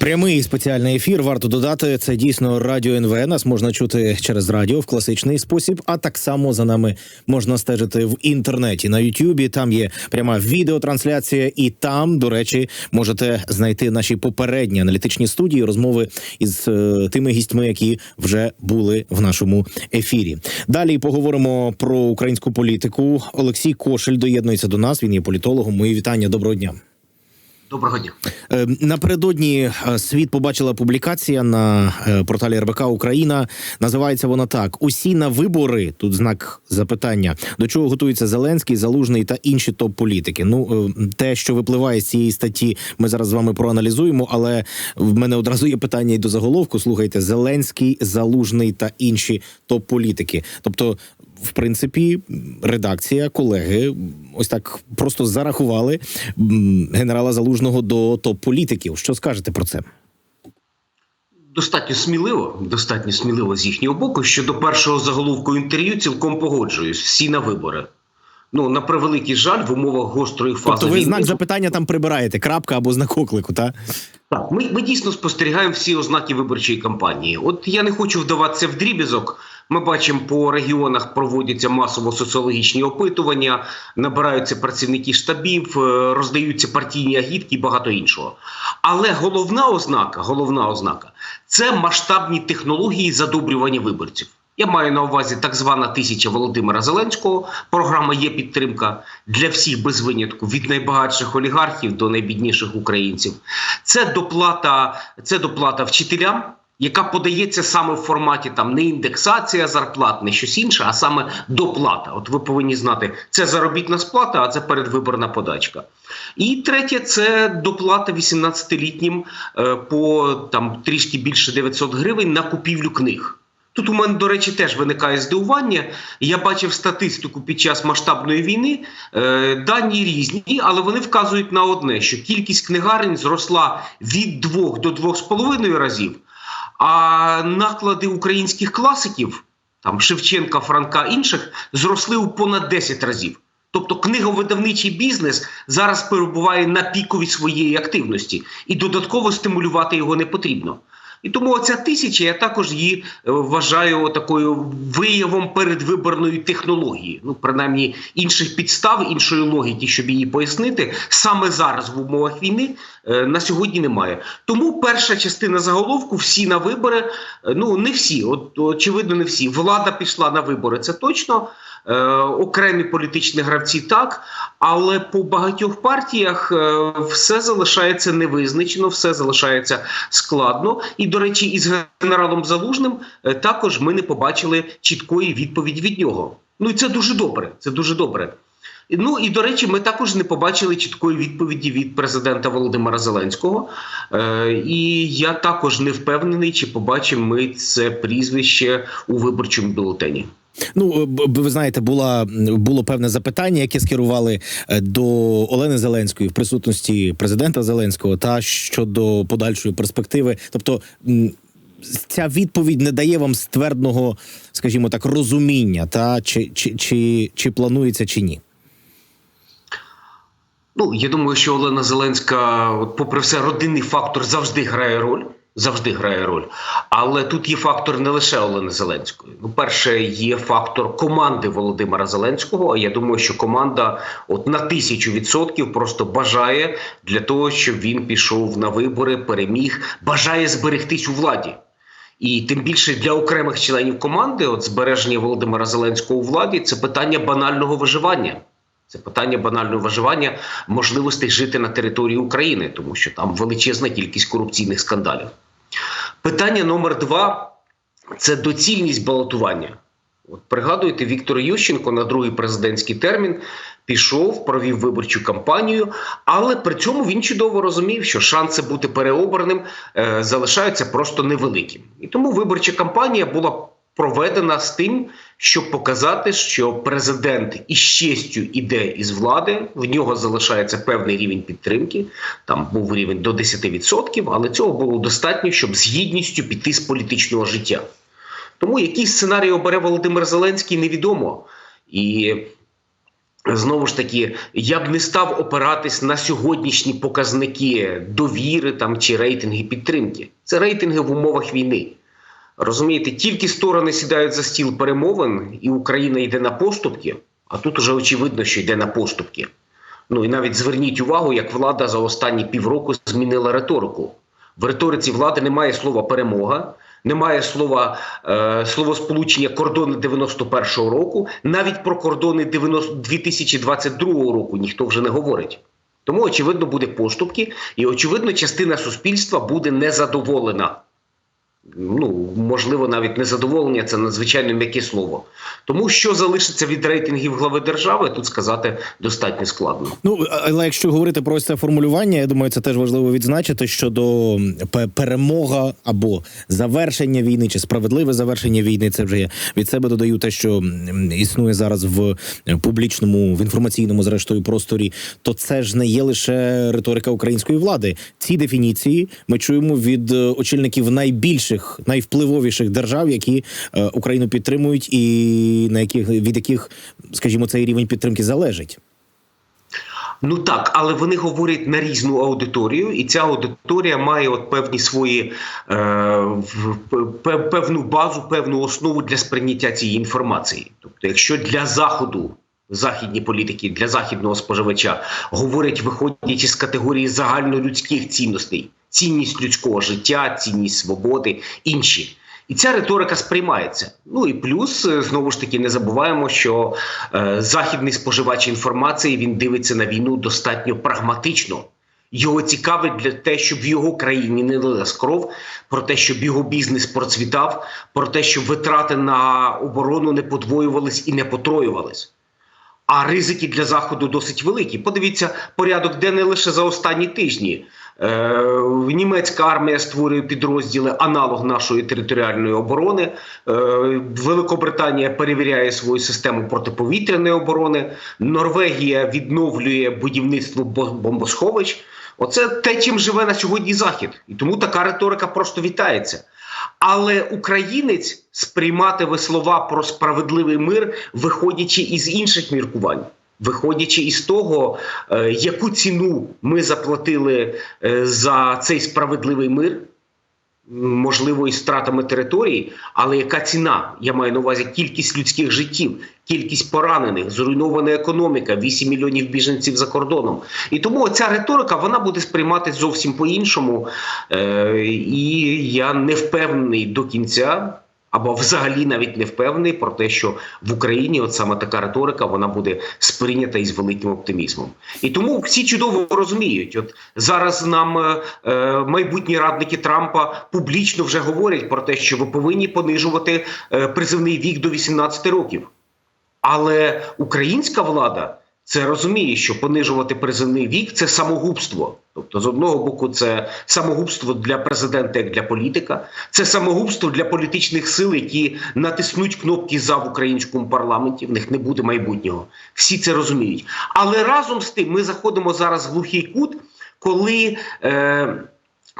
Прямий спеціальний ефір варто додати. Це дійсно радіо НВ. Нас можна чути через радіо в класичний спосіб. А так само за нами можна стежити в інтернеті на Ютубі. Там є пряма відеотрансляція, і там, до речі, можете знайти наші попередні аналітичні студії, розмови із е, тими гістьми, які вже були в нашому ефірі. Далі поговоримо про українську політику. Олексій Кошель доєднується до нас. Він є політологом. Мої вітання. Доброго дня. Доброго дня. Е, Напередодні е, світ побачила публікація на е, порталі РБК Україна. Називається вона так: усі на вибори. Тут знак запитання до чого готується Зеленський, Залужний та інші топ-політики. Ну те, що випливає з цієї статті, ми зараз з вами проаналізуємо. Але в мене одразу є питання і до заголовку. Слухайте, Зеленський, Залужний та інші топ-політики. Тобто, в принципі, редакція, колеги, ось так просто зарахували генерала Залужного до топ-політиків. Що скажете про це? Достатньо сміливо, достатньо сміливо з їхнього боку. Щодо першого заголовку інтерв'ю цілком погоджуюсь. Всі на вибори. Ну на превеликий жаль, в умовах гострої фази Тобто ви війни. знак запитання там прибираєте, крапка або знак оклику, та? Так, ми, ми дійсно спостерігаємо всі ознаки виборчої кампанії. От я не хочу вдаватися в дріб'язок. Ми бачимо, по регіонах проводяться масово соціологічні опитування, набираються працівники штабів, е, роздаються партійні агітки і багато іншого. Але головна ознака, головна ознака це масштабні технології задобрювання виборців. Я маю на увазі так звана тисяча Володимира Зеленського. Програма є підтримка для всіх без винятку, від найбагатших олігархів до найбідніших українців. Це доплата, це доплата вчителям. Яка подається саме в форматі там не індексація зарплат, не щось інше, а саме доплата. От ви повинні знати, це заробітна сплата, а це передвиборна подачка. І третє це доплата 18-літнім е, по там трішки більше 900 гривень на купівлю книг. Тут у мене, до речі, теж виникає здивування. Я бачив статистику під час масштабної війни. Е, дані різні, але вони вказують на одне: що кількість книгарень зросла від 2 до 2,5 разів, а наклади українських класиків, там Шевченка, Франка інших, зросли у понад 10 разів. Тобто книговидавничий бізнес зараз перебуває на пікові своєї активності, і додатково стимулювати його не потрібно. І тому оця тисяча я також її е, вважаю такою виявом передвиборної технології. Ну, принаймні, інших підстав, іншої логіки, щоб її пояснити, саме зараз в умовах війни е, на сьогодні немає. Тому перша частина заголовку всі на вибори. е, Ну не всі, от очевидно, не всі. Влада пішла на вибори, це точно. Е, окремі політичні гравці так, але по багатьох партіях е, все залишається невизначено, все залишається складно. І, до речі, із генералом Залужним е, також ми не побачили чіткої відповіді від нього. Ну і це дуже добре. Це дуже добре. Ну і до речі, ми також не побачили чіткої відповіді від президента Володимира Зеленського. Е, і я також не впевнений, чи побачимо ми це прізвище у виборчому бюлетені. Ну, б- ви знаєте, була було певне запитання, яке скерували е, до Олени Зеленської в присутності президента Зеленського та щодо подальшої перспективи. Тобто, ця відповідь не дає вам ствердного, скажімо так, розуміння, та чи, чи, чи, чи планується чи ні. Ну, я думаю, що Олена Зеленська, попри все, родинний фактор завжди грає роль. Завжди грає роль. Але тут є фактор не лише Олени Зеленської. Ну, перше, є фактор команди Володимира Зеленського. А я думаю, що команда от на тисячу відсотків просто бажає для того, щоб він пішов на вибори, переміг, бажає зберегтись у владі. І тим більше для окремих членів команди, от збереження Володимира Зеленського у владі, це питання банального виживання. Це питання банального виживання можливостей жити на території України, тому що там величезна кількість корупційних скандалів. Питання номер два це доцільність балотування. От пригадуєте, Віктор Ющенко на другий президентський термін пішов, провів виборчу кампанію, але при цьому він чудово розумів, що шанси бути переобраним е, залишаються просто невеликим. І тому виборча кампанія була проведена з тим, щоб показати, що президент із честю іде із влади, в нього залишається певний рівень підтримки. Там був рівень до 10%, але цього було достатньо, щоб з гідністю піти з політичного життя. Тому який сценарій обере Володимир Зеленський, невідомо. І Знову ж таки, я б не став опиратись на сьогоднішні показники довіри там чи рейтинги підтримки. Це рейтинги в умовах війни. Розумієте, тільки сторони сідають за стіл перемовин, і Україна йде на поступки. А тут уже очевидно, що йде на поступки. Ну і навіть зверніть увагу, як влада за останні півроку змінила риторику. В риториці влади немає слова перемога, немає слова е, словосполучення кордони 91-го року. Навіть про кордони 90 2022 року ніхто вже не говорить. Тому, очевидно, буде поступки, і очевидно, частина суспільства буде незадоволена. Ну, можливо, навіть незадоволення це надзвичайно м'яке слово. Тому що залишиться від рейтингів глави держави, тут сказати достатньо складно. Ну але якщо говорити про це формулювання, я думаю, це теж важливо відзначити щодо пе- перемога або завершення війни, чи справедливе завершення війни. Це вже я від себе додаю те, що існує зараз в публічному, в інформаційному зрештою просторі. То це ж не є лише риторика української влади. Ці дефініції ми чуємо від е, очільників найбільших, найвпливовіших держав, які е, Україну підтримують, і на яких від яких, скажімо, цей рівень підтримки залежить. Ну так, але вони говорять на різну аудиторію, і ця аудиторія має от певні свої е, певну базу, певну основу для сприйняття цієї інформації. Тобто, якщо для заходу. Західні політики для західного споживача говорять, виходячи з категорії загальнолюдських цінностей: цінність людського життя, цінність свободи, інші. І ця риторика сприймається. Ну і плюс е, знову ж таки не забуваємо, що е, західний споживач інформації він дивиться на війну достатньо прагматично. Його цікавить для те, щоб в його країні не лилась кров, про те, щоб його бізнес процвітав, про те, щоб витрати на оборону не подвоювались і не потроювались. А ризики для заходу досить великі. Подивіться порядок денний лише за останні тижні. Е, німецька армія створює підрозділи аналог нашої територіальної оборони. Е, Великобританія перевіряє свою систему протиповітряної оборони. Норвегія відновлює будівництво бо- бомбосховищ. Оце те, чим живе на сьогодні Захід. І тому така риторика просто вітається. Але українець сприйматиме слова про справедливий мир, виходячи із інших міркувань, виходячи із того, е, яку ціну ми заплатили е, за цей справедливий мир, можливо, із стратами території, але яка ціна? Я маю на увазі кількість людських життів, кількість поранених, зруйнована економіка, 8 мільйонів біженців за кордоном. І тому ця риторика вона буде сприймати зовсім по-іншому. Е, і я не впевнений до кінця. Або взагалі навіть не впевнений про те, що в Україні от саме така риторика вона буде сприйнята із великим оптимізмом. І тому всі чудово розуміють. От зараз нам е, е, майбутні радники Трампа публічно вже говорять про те, що ви повинні понижувати е, призивний вік до 18 років. Але українська влада це розуміє, що понижувати призивний вік це самогубство. Тобто, з одного боку, це самогубство для президента як для політика, це самогубство для політичних сил, які натиснуть кнопки за в українському парламенті. В них не буде майбутнього. Всі це розуміють. Але разом з тим ми заходимо зараз в глухий кут, коли. Е,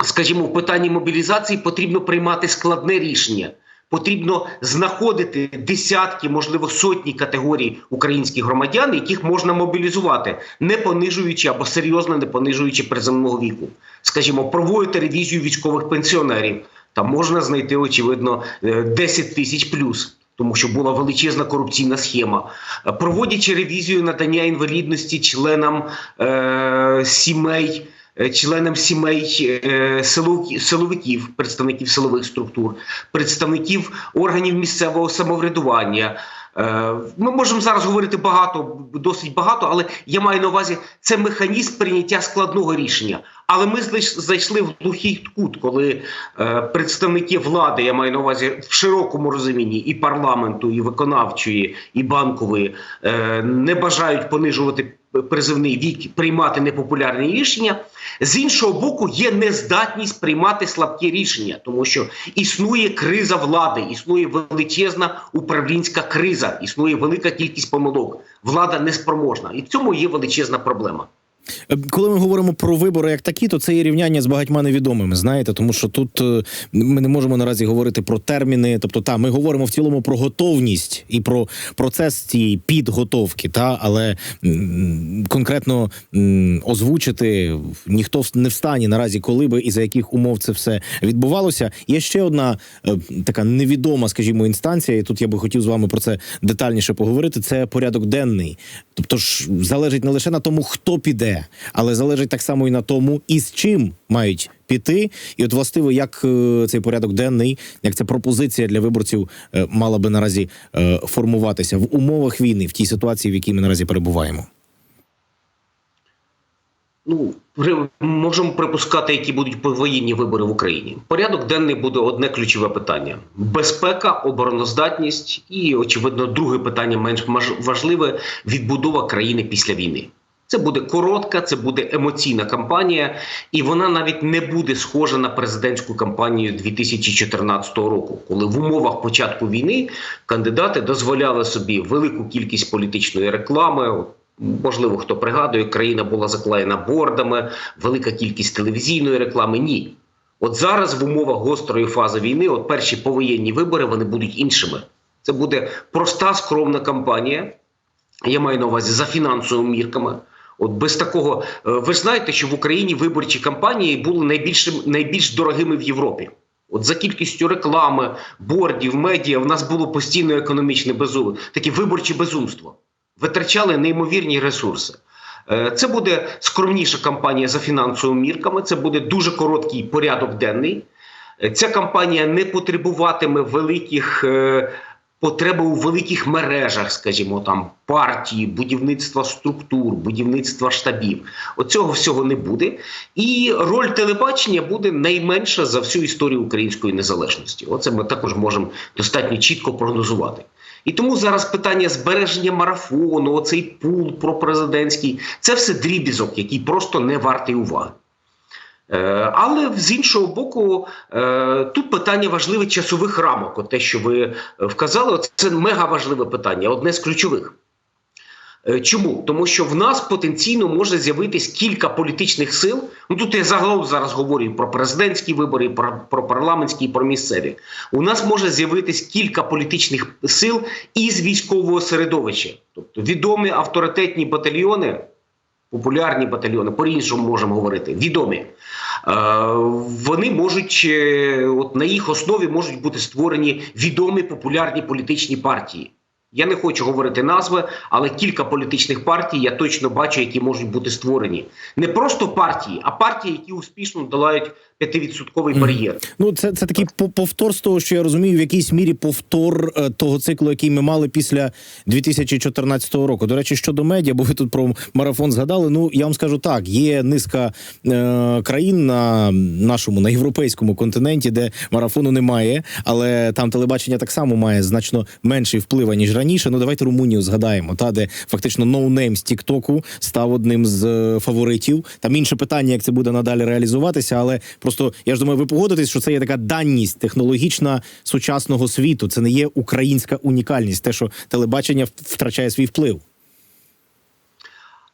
Скажімо, в питанні мобілізації потрібно приймати складне рішення. Потрібно знаходити десятки, можливо, сотні категорій українських громадян, яких можна мобілізувати, не понижуючи або серйозно не понижуючи приземного віку. Скажімо, проводити ревізію військових пенсіонерів. Там можна знайти, очевидно, е, 10 тисяч плюс. Тому що була величезна корупційна схема, Е, проводячи ревізію надання інвалідності членам е, сімей, е, членам сімей е, силовиків, представників силових структур, представників органів місцевого самоврядування. Е, Ми можемо зараз говорити багато, досить багато, але я маю на увазі це механізм прийняття складного рішення. Але ми зайшли в глухий кут, коли е, представники влади, я маю на увазі в широкому розумінні і парламенту, і виконавчої, і банкової, е, не бажають понижувати призивний вік, приймати непопулярні рішення. З іншого боку, є нездатність приймати слабкі рішення, тому що існує криза влади, існує величезна управлінська криза, існує велика кількість помилок. Влада неспроможна, і в цьому є величезна проблема. Е, Коли ми говоримо про вибори як такі, то це є рівняння з багатьма невідомими. Знаєте, тому що тут е, ми не можемо наразі говорити про терміни. Тобто, та ми говоримо в цілому про готовність і про процес цієї підготовки, та але конкретно озвучити ніхто не в стані наразі, коли би і за яких умов це все відбувалося. Є ще одна е, така невідома, скажімо, інстанція, і тут я би хотів з вами про це детальніше поговорити. Це порядок денний. Тобто ж залежить не лише на тому, хто піде, але залежить так само і на тому, і з чим мають піти. І от властиво, як е, цей порядок денний, як ця пропозиція для виборців е, мала би наразі е, формуватися в умовах війни, в тій ситуації, в якій ми наразі перебуваємо. Ну, можемо припускати, які будуть повоєнні вибори в Україні. Порядок денний буде одне ключове питання: безпека, обороноздатність і, очевидно, друге питання менш важливе відбудова країни після війни. Це буде коротка, це буде емоційна кампанія, і вона навіть не буде схожа на президентську кампанію 2014 року, коли в умовах початку війни кандидати дозволяли собі велику кількість політичної реклами. Можливо, хто пригадує, країна була заклеєна бордами, велика кількість телевізійної реклами. Ні. От зараз, в умовах гострої фази війни, от перші повоєнні вибори вони будуть іншими. Це буде проста скромна кампанія. Я маю на увазі за фінансовими мірками. От без такого, е, ви ж знаєте, що в Україні виборчі кампанії були найбільшим найбільш дорогими в Європі. От за кількістю реклами, бордів, медіа, в нас було постійно економічне безумство, таке виборче безумство. Витрачали неймовірні ресурси. Е, Це буде скромніша кампанія за фінансовими мірками. Це буде дуже короткий порядок денний. Е, Ця кампанія не потребуватиме великих потреби у великих мережах, скажімо, там партії, будівництва структур, будівництва штабів. Оцього всього не буде. І роль телебачення буде найменша за всю історію української незалежності. Оце ми також можемо достатньо чітко прогнозувати. І тому зараз питання збереження марафону, оцей пул пропрезидентський, це все дрібізок, який просто не вартий уваги. Е, Але з іншого боку, е, тут питання важливе часових рамок. От те, що ви е, вказали, це мега важливе питання, одне з ключових. Чому? Тому що в нас потенційно може з'явитись кілька політичних сил. Ну тут я загалом зараз говорю про президентські вибори, про, про парламентські про місцеві. У нас може з'явитись кілька політичних сил із військового середовища, тобто відомі авторитетні батальйони, популярні батальйони, по-іншому можемо говорити, відомі. Е, вони можуть е, от на їх основі можуть бути створені відомі популярні політичні партії. Я не хочу говорити назви, але кілька політичних партій я точно бачу, які можуть бути створені. Не просто партії, а партії, які успішно долають 5% бар'єр. Ну, це, це такий по- повтор з того, що я розумію, в якійсь мірі повтор е, того циклу, який ми мали після 2014 року. До речі, щодо медіа, бо ви тут про марафон згадали. Ну я вам скажу так: є низка е, країн на нашому на європейському континенті, де марафону немає, але там телебачення так само має значно менший вплив ніж раніше. Ну давайте Румунію згадаємо, та де фактично ноунейм з Тіктоку став одним з е, фаворитів. Там інше питання, як це буде надалі реалізуватися, але просто я ж думаю, ви погодитесь, що це є така даність технологічна сучасного світу. Це не є українська унікальність, те, що телебачення втрачає свій вплив.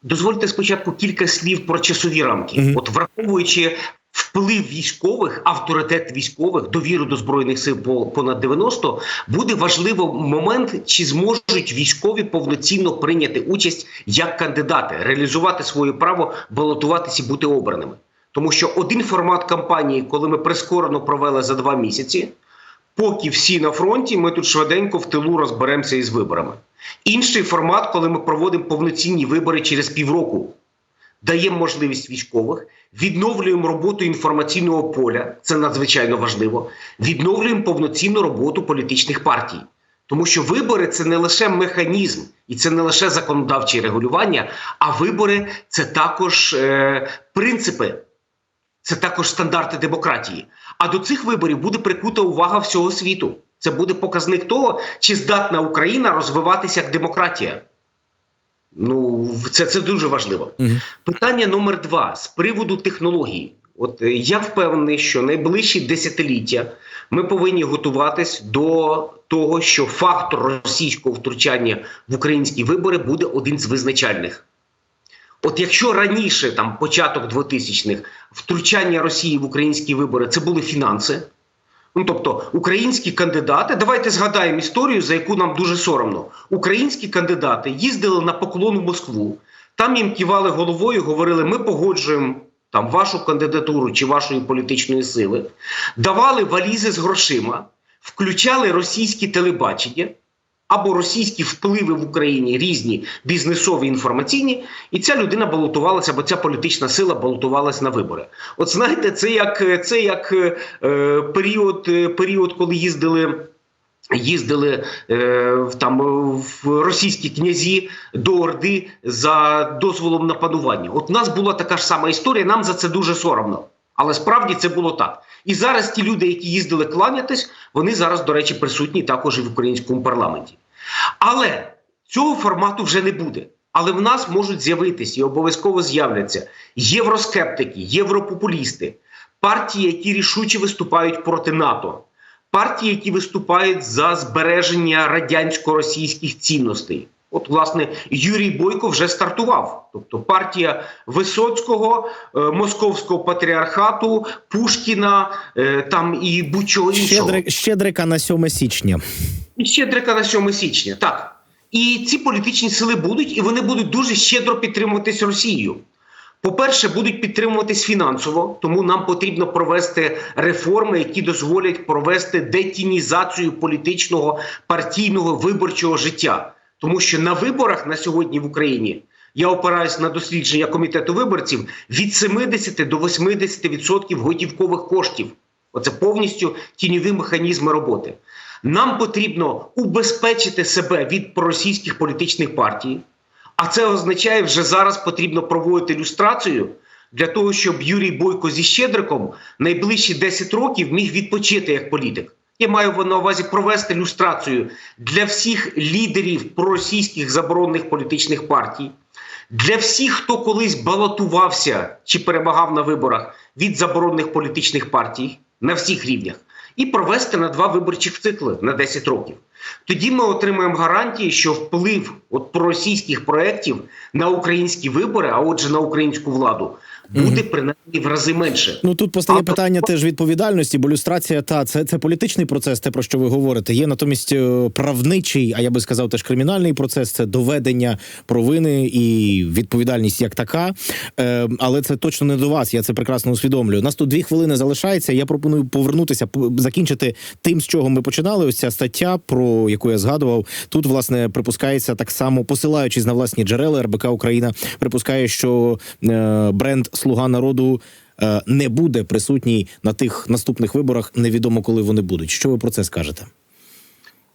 Дозвольте спочатку кілька слів про часові рамки. Мгм. От враховуючи вплив військових, авторитет військових, довіру до збройних сил по понад 90, буде важливий момент, чи зможуть військові повноцінно прийняти участь як кандидати, реалізувати своє право балотуватися і бути обраними. Тому що один формат кампанії, коли ми прискорено провели за два місяці, поки всі на фронті, ми тут швиденько в тилу розберемося із виборами. Інший формат, коли ми проводимо повноцінні вибори через півроку, даємо можливість військових, відновлюємо роботу інформаційного поля, це надзвичайно важливо. Відновлюємо повноцінну роботу політичних партій. Тому що вибори це не лише механізм і це не лише законодавче регулювання, а вибори це також е, принципи, це також стандарти демократії. А до цих виборів буде прикута увага всього світу. Це буде показник того, чи здатна Україна розвиватися як демократія. Ну, це, це дуже важливо. Мгм. Питання номер два з приводу технологій. От е, я впевнений, що найближчі десятиліття ми повинні готуватись до того, що фактор російського втручання в українські вибори буде один з визначальних. От якщо раніше, там початок 2000-х, втручання Росії в українські вибори це були фінанси. Ну, тобто, українські кандидати, давайте згадаємо історію, за яку нам дуже соромно. Українські кандидати їздили на поклон в Москву, там їм кивали головою, говорили: ми погоджуємо там вашу кандидатуру чи вашої політичної сили, давали валізи з грошима, включали російські телебачення або російські впливи в Україні різні бізнесові інформаційні, і ця людина балотувалася, або ця політична сила балотувалася на вибори. От знаєте, це як це як е, період, е, період, коли їздили. Їздили е, там в російські князі до Орди за дозволом на панування. От у нас була така ж сама історія. Нам за це дуже соромно. Але справді це було так. І зараз ті люди, які їздили кланятись, вони зараз, до речі, присутні також і в українському парламенті. Але цього формату вже не буде. Але в нас можуть з'явитися і обов'язково з'являться євроскептики, європопулісти, партії, які рішуче виступають проти НАТО, партії, які виступають за збереження радянсько-російських цінностей. От, власне, Юрій Бойко вже стартував. Тобто партія Висоцького, е, Московського патріархату, Пушкіна, е, там і будь-чого іншого. Щедрик, щедрика на 7 січня. І Щедрика на 7 січня, так. І ці політичні сили будуть, і вони будуть дуже щедро підтримуватись Росією. По-перше, будуть підтримуватись фінансово, тому нам потрібно провести реформи, які дозволять провести детінізацію політичного партійного виборчого життя. Тому що на виборах на сьогодні в Україні я опираюсь на дослідження комітету виборців від 70 до 80% готівкових коштів. Оце повністю тіньові механізми роботи. Нам потрібно убезпечити себе від проросійських політичних партій, а це означає, вже зараз потрібно проводити люстрацію для того, щоб Юрій Бойко зі Щедриком найближчі 10 років міг відпочити як політик. Я маю на увазі провести люстрацію для всіх лідерів проросійських заборонених політичних партій, для всіх, хто колись балотувався чи перемагав на виборах від заборонених політичних партій на всіх рівнях, і провести на два виборчих цикли на 10 років. Тоді ми отримаємо гарантії, що вплив от проросійських проєктів на українські вибори, а отже, на українську владу, буде принаймні в рази менше. Ну тут постає А, питання теж відповідальності, бо люстрація та це, це політичний процес, те про що ви говорите. Є натомість е, правничий, а я би сказав, теж кримінальний процес. Це доведення провини і відповідальність як така. Е, але це точно не до вас. Я це прекрасно усвідомлюю. У Нас тут дві хвилини залишається. Я пропоную повернутися, по- закінчити тим, з чого ми починали. Ось ця стаття, про яку я згадував. Тут власне припускається так само, посилаючись на власні джерела, РБК Україна припускає, що е, бренд Слуга народу е, не буде присутній на тих наступних виборах. Невідомо коли вони будуть. Що ви про це скажете?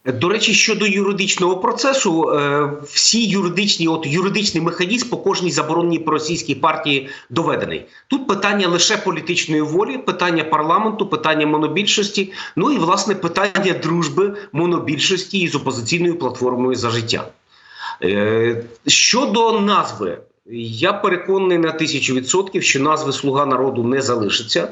До речі, щодо юридичного процесу, е, всі юридичні, от юридичний механізм по кожній забороненій проросійській партії доведений. Тут питання лише політичної волі, питання парламенту, питання монобільшості, ну і власне питання дружби монобільшості із опозиційною платформою за життя. Е, Щодо назви, я переконаний на тисячу відсотків, що назви Слуга народу не залишиться.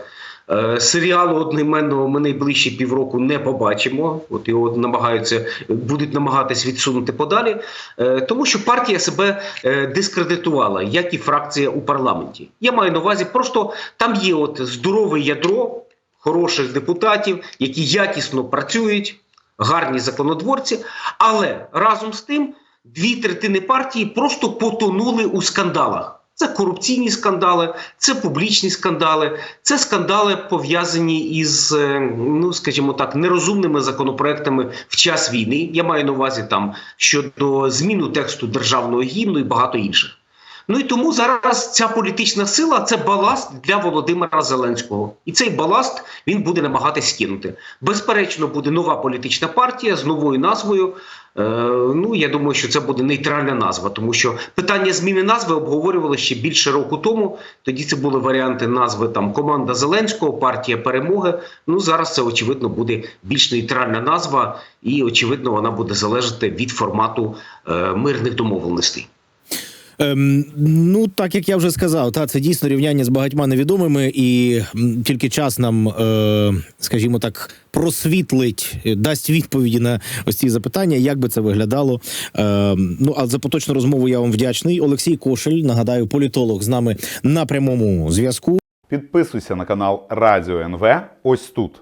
Е, Серіалу одноіменного ми найближчі півроку не побачимо. От його намагаються будуть намагатись відсунути подалі, е, тому що партія себе е, дискредитувала, як і фракція у парламенті. Я маю на увазі, просто там є от здорове ядро хороших депутатів, які якісно працюють, гарні законодворці, але разом з тим дві третини партії просто потонули у скандалах. Це корупційні скандали, це публічні скандали, це скандали пов'язані із, е, ну скажімо так, нерозумними законопроектами в час війни. Я маю на увазі там щодо зміну тексту державного гімну і багато інших. Ну і тому зараз ця політична сила це баласт для Володимира Зеленського, і цей баласт він буде намагатись скинути. Безперечно, буде нова політична партія з новою назвою. Е, ну я думаю, що це буде нейтральна назва, тому що питання зміни назви обговорювали ще більше року тому. Тоді це були варіанти назви там команда Зеленського, партія перемоги. Ну зараз це очевидно буде більш нейтральна назва, і очевидно, вона буде залежати від формату е, мирних домовленостей. Ем, ну, так як я вже сказав, та це дійсно рівняння з багатьма невідомими, і тільки час нам, е, скажімо так, просвітлить, е, дасть відповіді на ось ці запитання, як би це виглядало. Е, ну а за поточну розмову я вам вдячний. Олексій Кошель, нагадаю, політолог з нами на прямому зв'язку. Підписуйся на канал Радіо НВ ось тут.